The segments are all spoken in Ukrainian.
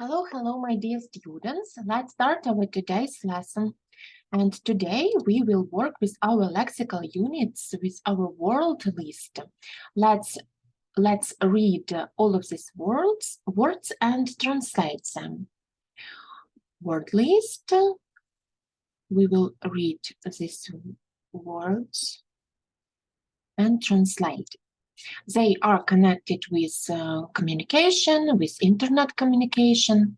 Hello, hello, my dear students. Let's start our today's lesson. And today we will work with our lexical units with our word list. Let's let's read all of these words words and translate them. Word list. We will read these words and translate. They are connected with uh, communication, with internet communication,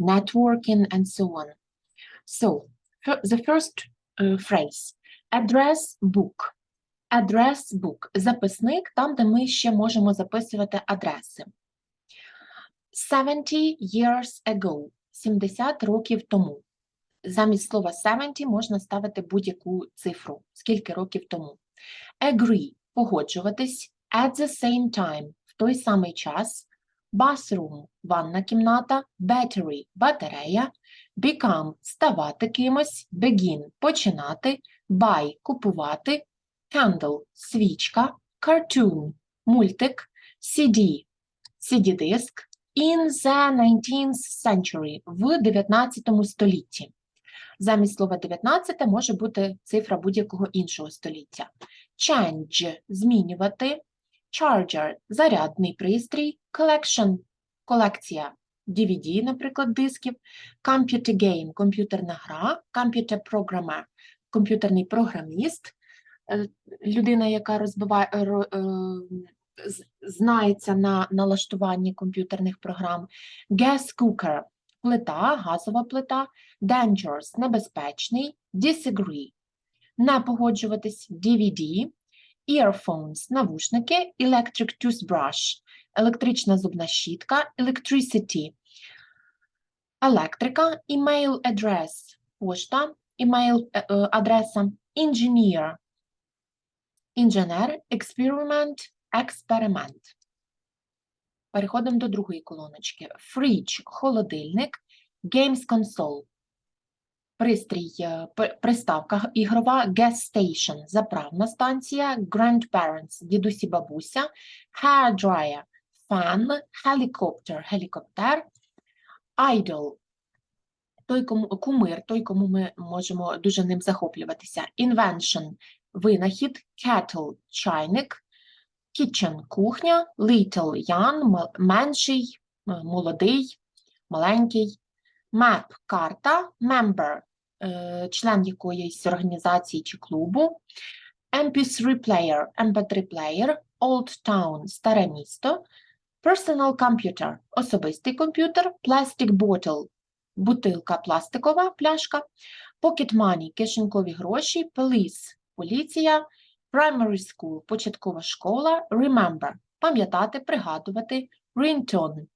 networking, and so on. So, the first uh, phrase address book. Address book. Записник, там, де ми ще можемо записувати адреси. 70 years ago. 70 років тому. Замість слова 70 можна ставити будь-яку цифру. Скільки років тому. Agree – погоджуватись. At the same time – в той самий час. Bathroom – ванна кімната. Battery – батарея. Become – ставати кимось. Begin – починати. Buy – купувати. Candle – свічка. Cartoon – мультик. CD – CD-диск. In the 19th century – в 19 столітті. Замість слова 19 може бути цифра будь-якого іншого століття. Change – змінювати. Charger – зарядний пристрій. Collection – колекція DVD, наприклад, дисків. Computer game – комп'ютерна гра. Computer programmer – комп'ютерний програміст. Е, Людина, яка розбиває, ро- е, з- знається на налаштуванні комп'ютерних програм. Gas cooker – плита, газова плита. Dangerous – небезпечний. Disagree – не погоджуватись. DVD earphones – навушники, electric toothbrush – електрична зубна щітка, electricity – електрика, email address – пошта, email е, е, адреса, engineer – інженер, experiment – експеримент. Переходимо до другої колоночки. Fridge – холодильник, games console пристрій, е, приставка ігрова, gas station, заправна станція, grandparents, дідусі бабуся, hair dryer, фен, helicopter, гелікоптер, idol, той, кому, кумир, той, кому ми можемо дуже ним захоплюватися, invention, винахід, kettle, чайник, kitchen, кухня, little, young, менший, молодий, маленький, Map – карта, member е, – член якоїсь організації чи клубу, MP3 player – MP3 player, Old Town – старе місто, Personal computer – особистий комп'ютер, Plastic bottle – бутилка пластикова, пляшка, Pocket money – кишенькові гроші, Police – поліція, Primary school – початкова школа, Remember – пам'ятати, пригадувати, Ringtone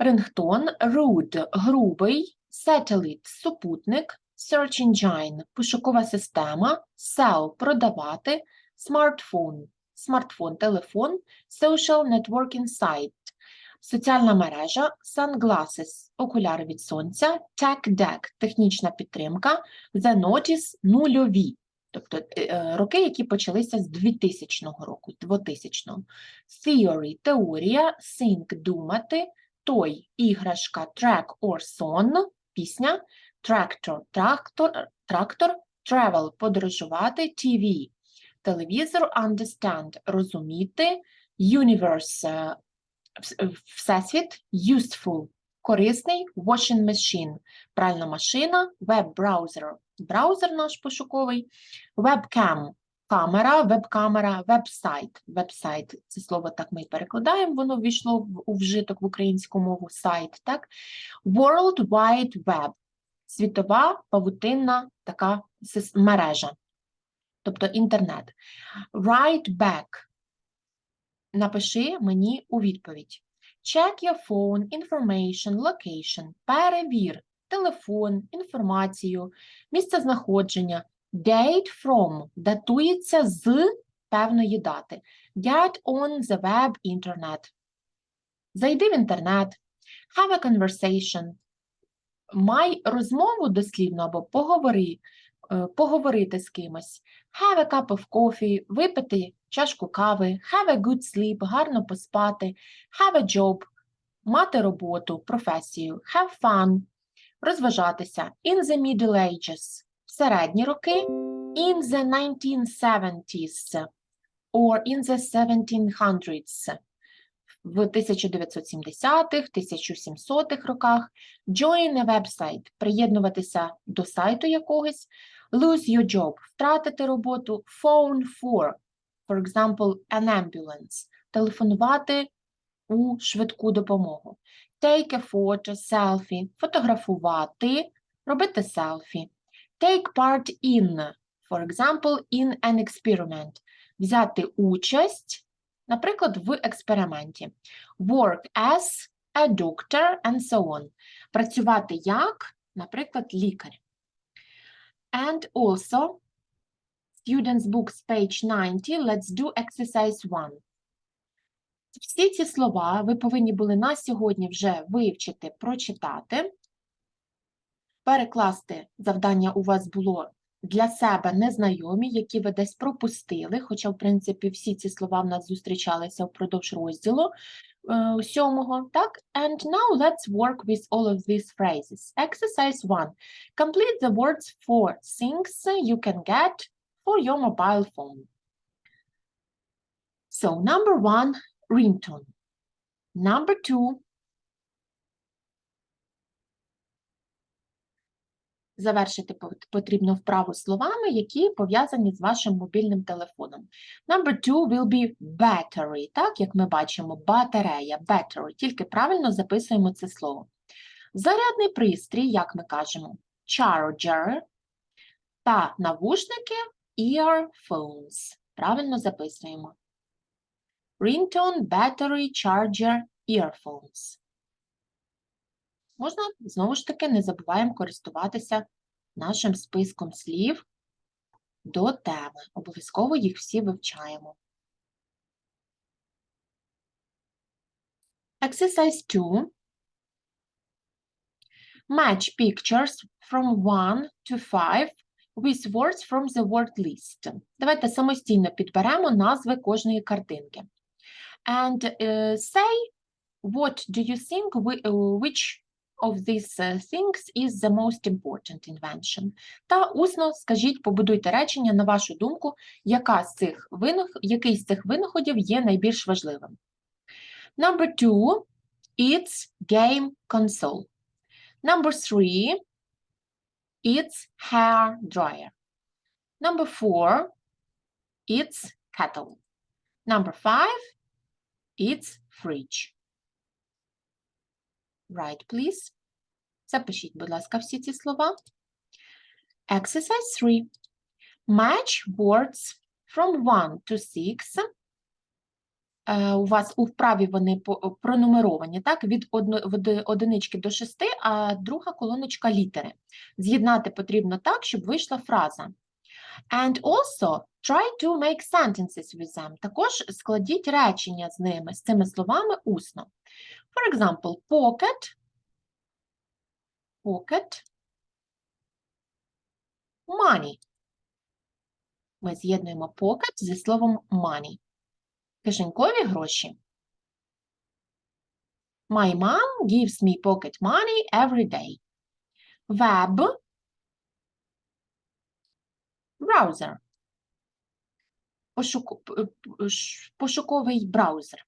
Рингтон, rude – грубий, satellite – супутник, search engine – пошукова система, sell – продавати, smartphone – смартфон, телефон, social networking site – соціальна мережа, sunglasses – окуляри від сонця, tech deck – технічна підтримка, the notice – нульові. Тобто е, е, роки, які почалися з 2000 року, 2000 Theory – теорія, think – думати, той, іграшка, track or song, пісня, tractor, трактор, трактор, travel, подорожувати, TV, телевізор, understand, розуміти, universe, е, всесвіт, useful, корисний, washing machine, пральна машина, веб-браузер, браузер наш пошуковий, webcam, камера, веб-камера, веб-сайт. Веб-сайт – це слово так ми і перекладаємо, воно ввійшло у вжиток в українську мову сайт, так? World Wide Web – світова павутинна така мережа, тобто інтернет. Write back – напиши мені у відповідь. Check your phone, information, location – перевір телефон, інформацію, місце знаходження, Date from датується з певної дати. Get on the web internet. Зайди в інтернет. Have a conversation. Май розмову дослівно або поговори, е, поговорити з кимось. Have a cup of coffee. Випити чашку кави. Have a good sleep. Гарно поспати. Have a job. мати роботу, професію, have fun, розважатися, in the Middle Ages, середні роки, in the 1970s or in the 1700s, в 1970-х, 1700-х роках, join a website, приєднуватися до сайту якогось, lose your job, втратити роботу, phone for, for example, an ambulance, телефонувати у швидку допомогу. Take a photo, selfie, фотографувати, робити селфі. Take part in, for example, in an experiment, взяти участь, наприклад, в експерименті. Work as a doctor and so on. Працювати як, наприклад, лікар. And also, students books page 90, let's do exercise 1. Всі ці слова ви повинні були на сьогодні вже вивчити, прочитати. Перекласти завдання у вас було для себе незнайомі, які ви десь пропустили, хоча, в принципі, всі ці слова в нас зустрічалися впродовж розділу е, сьомого. Так? And now let's work with all of these phrases. Exercise 1. Complete the words for things you can get for your mobile phone. So, number one, ringtone. Number two, завершити потрібно вправу словами, які пов'язані з вашим мобільним телефоном. Number two will be battery, так, як ми бачимо, батарея, battery, тільки правильно записуємо це слово. Зарядний пристрій, як ми кажемо, charger, та навушники earphones. Правильно записуємо. Ringtone, battery, charger, earphones. Можна, знову ж таки, не забуваємо користуватися нашим списком слів до теми. Обов'язково їх всі вивчаємо. Exercise 2. Match pictures from 1 to 5 with words from the word list. Давайте самостійно підберемо назви кожної картинки. And uh, say, what do you think uh, which of these uh, things is the most important invention? Та усно скажіть, побудуйте речення, на вашу думку, яка з цих винах... який з цих винаходів є найбільш важливим. Number two, it's game console. Number three, it's hair dryer. Number four, it's kettle. Number five, it's fridge. Right, please. Запишіть, будь ласка, всі ці слова. Exercise 3. Match words from 1 to 6. Е, У вас у вправі вони пронумеровані, так? Від одинички до шести, а друга колоночка літери. З'єднати потрібно так, щоб вийшла фраза. And also try to make sentences with them. Також складіть речення з ними, з цими словами усно. For example, pocket, pocket, money. Ми з'єднуємо pocket зі словом money. Кишенькові гроші. My mom gives me pocket money every day. Web, browser. Пошуку- Пошуковий браузер.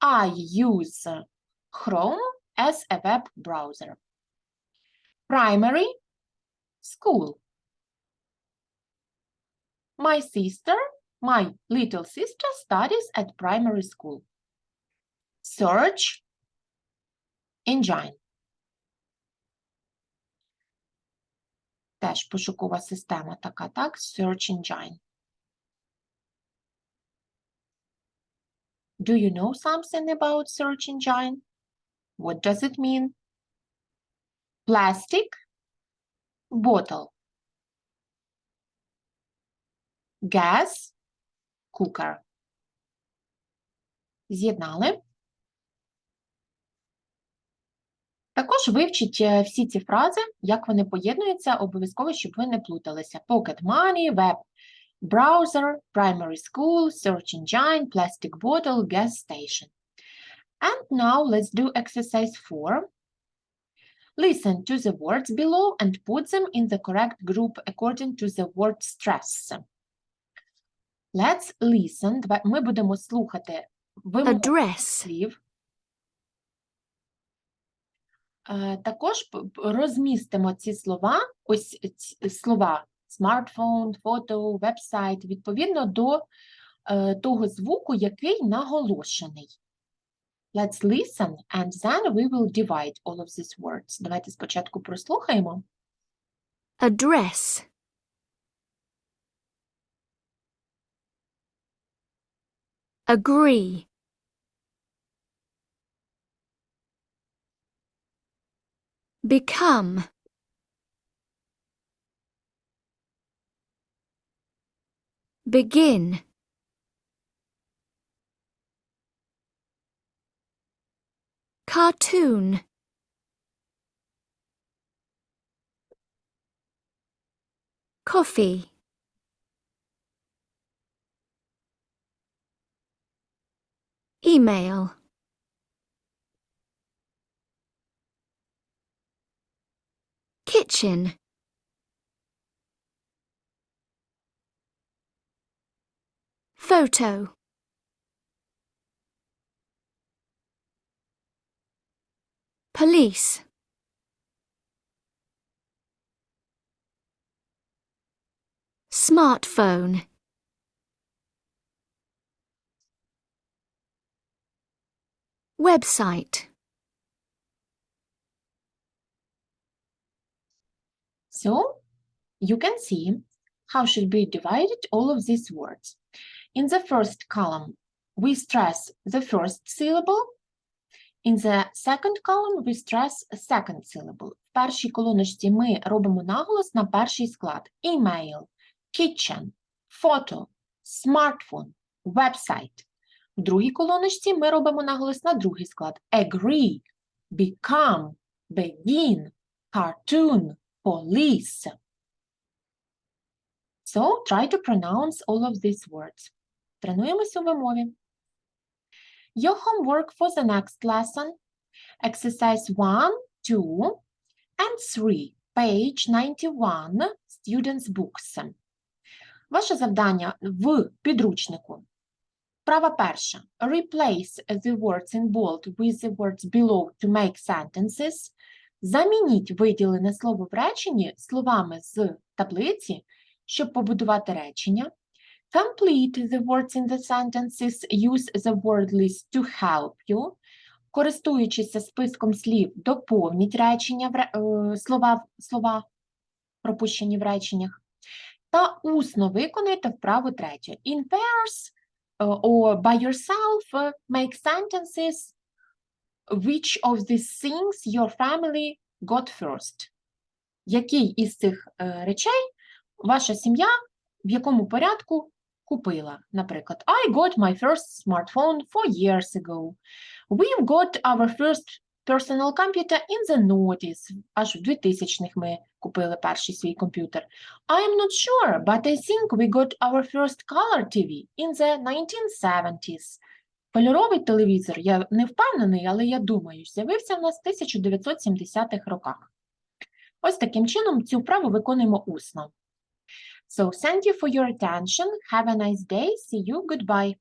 I use Chrome as a web browser. Primary school. My sister, my little sister studies at primary school. Search engine. Теж пошукова система така, так? Search engine. Do you know something about search engine? What does it mean? Plastic bottle. Gas cooker. З'єднали. Також вивчіть е, всі ці фрази, як вони поєднуються, обов'язково, щоб ви не плуталися. Pocket money, web browser, primary school, search engine, plastic bottle, gas station. And now let's do exercise 4. Listen to the words below and put them in the correct group according to the word stress. Let's listen. Давай- Ми будемо слухати address, слів. Е, Також п- п- розмістимо ці слова, ось ці слова смартфон, фото, вебсайт, відповідно до е, того звуку, який наголошений. Let's listen and then we will divide all of these words. Давайте спочатку прослухаємо. address, agree, become, begin, cartoon, coffee, email, kitchen, photo, police, smartphone, website, So you can see how should be divided all of these words. In the first column, we stress the first syllable. In the second column, we stress a second syllable. В першій колоночці ми робимо наголос на перший склад. Email, kitchen, photo, smartphone, website. В другій колоночці ми робимо наголос на другий склад. Agree, become, begin, cartoon, police. So try to pronounce all of these words. Тренуємося у вимові. Your homework for the next lesson. Exercise 1, 2, and 3. Page 91. Students' books. Ваше завдання в підручнику. Права перша. Replace the words in bold with the words below to make sentences. Замініть виділене слово в реченні словами з таблиці, щоб побудувати речення. Complete the words in the sentences. Use the word list to help you. Користуючися списком слів, доповніть речення, е, слова, слова, пропущені в реченнях. Та усно виконайте вправу третю. In pairs е, or by yourself е, make sentences Which of these things your family got first? Який із цих речей ваша сім'я в якому порядку купила? Наприклад, I got my first smartphone four years ago. We've got our first personal computer in the noughties. Аж в 2000-х ми купили перший свій комп'ютер. I'm not sure, but I think we got our first color TV in the 1970s. Кольоровий телевізор, я не впевнений, але я думаю, з'явився в нас в 1970-х роках. Ось таким чином цю вправу виконуємо усно. So, thank you for your attention. Have a nice day. See you. Goodbye.